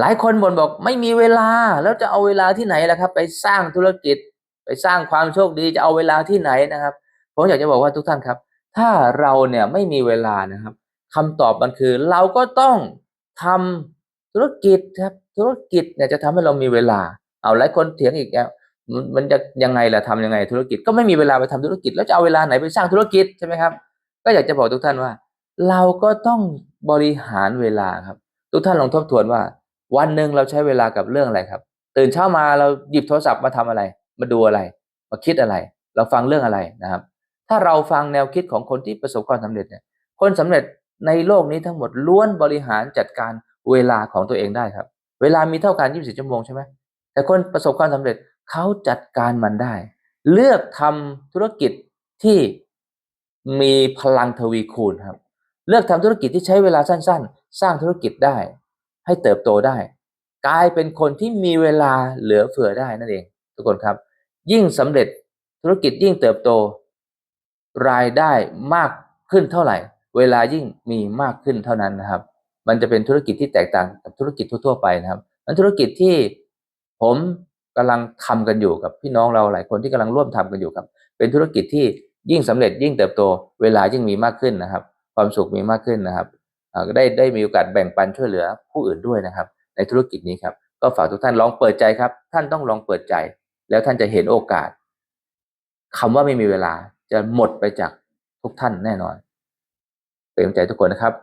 หลายคนบ่นบอกไม่มีเวลาแล้วจะเอาเวลาที่ไหนล่ะครับ ไปสร้างธุรกิจ ไปสร้างความโชคดีจะเอาเวลาที่ไหนนะครับ ผมอยากจะบอกว่าทุกท่านครับ ถ้าเราเนี่ยไม่มีเวลานะครับคำตอบมันคือเราก็ต้องทำธุรกิจครับธุรกิจเนี่ยจะทำให้เรามีเวลา เอาหลายคนเถียงอีกแล้วมันมันจะยังไงล่ะทำยังไงธุรกิจก็ไม่มีเวลาไปทำธุรกิจ แล้วจะเอาเวลาไหนไปสร้างธุรกิจใช่ไหมครับ ก็อยากจะบอกทุกท่านว่า เราก็ต้องบริหารเวลาครับ ทุกท่านลองทบทวนว่า วันหนึ่งเราใช้เวลากับเรื่องอะไรครับ ตื่นเช้ามาเราหยิบโทรศัพท์มาทำอะไร มาดูอะไร มาคิดอะไร เราฟังเรื่องอะไรนะครับ ถ้าเราฟังแนวคิดของคนที่ประสบความสำเร็จเนี่ยคนสำเร็จในโลกนี้ทั้งหมดล้วนบริหารจัดการเวลาของตัวเองได้ครับ เวลามีเท่ากัน 24 ชั่วโมงใช่ไหมแต่คนประสบความสำเร็จเขาจัดการมันได้ เลือกทำธุรกิจที่มีพลังทวีคูณครับ เลือกทำธุรกิจที่ใช้เวลาสั้น ๆ สร้างธุรกิจได้ ให้เติบโตได้ กลายเป็นคนที่มีเวลาเหลือเฟือได้นั่นเอง ทุกคนครับ ยิ่งสำเร็จธุรกิจยิ่งเติบโต รายได้มากขึ้นเท่าไหร่ เวลายิ่งมีมากขึ้นเท่านั้นนะครับ มันจะเป็นธุรกิจที่แตกต่างกับธุรกิจทั่วๆไปนะครับมันธุรกิจที่ผมกำลังทำกันอยู่กับพี่น้องเราหลายคนที่กำลังร่วมทำกันอยู่ครับ เป็นธุรกิจที่ยิ่งสำเร็จยิ่งเติบโต เวลายิ่งมีมากขึ้นนะครับ ความสุขมีมากขึ้นนะครับ ได้ได้มีโอกาสแบ่งปันช่วยเหลือผู้อื่นด้วยนะครับ ในธุรกิจนี้ครับ ก็ฝากทุกท่านลองเปิดใจครับ ท่านต้องลองเปิดใจ แล้วท่านจะเห็นโอกาสคำว่าไม่มีเวลาจะหมดไปจากทุกท่านแน่นอนเป็นกำลังใจทุกคนนะครับ